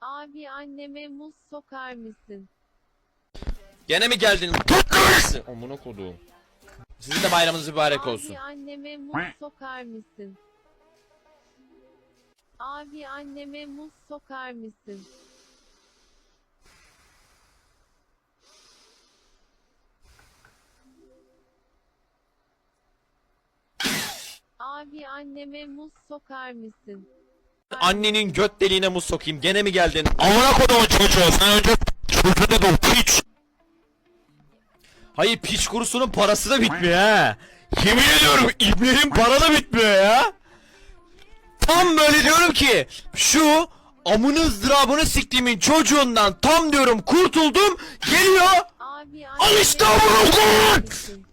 Abi anneme muz sokar mısın? Gene mi geldin? Amına koduğum. Sizin de bayramınız mübarek olsun. Abi anneme muz sokar mısın? Abi anneme muz sokar mısın? Abi anneme muz sokar mısın? Annenin göt deliğine muz sokayım. Gene mi geldin? Amına kodumun çocuğu sen önce çocuğunu da piç. Hayır piç kurusunun parası da bitmiyor ha. Yemin ediyorum ibnenin para da bitmiyor ya. Tam böyle diyorum ki şu amını ızdırabını siktiğimin çocuğundan tam diyorum kurtuldum geliyor. Abi Al işte amına mısın?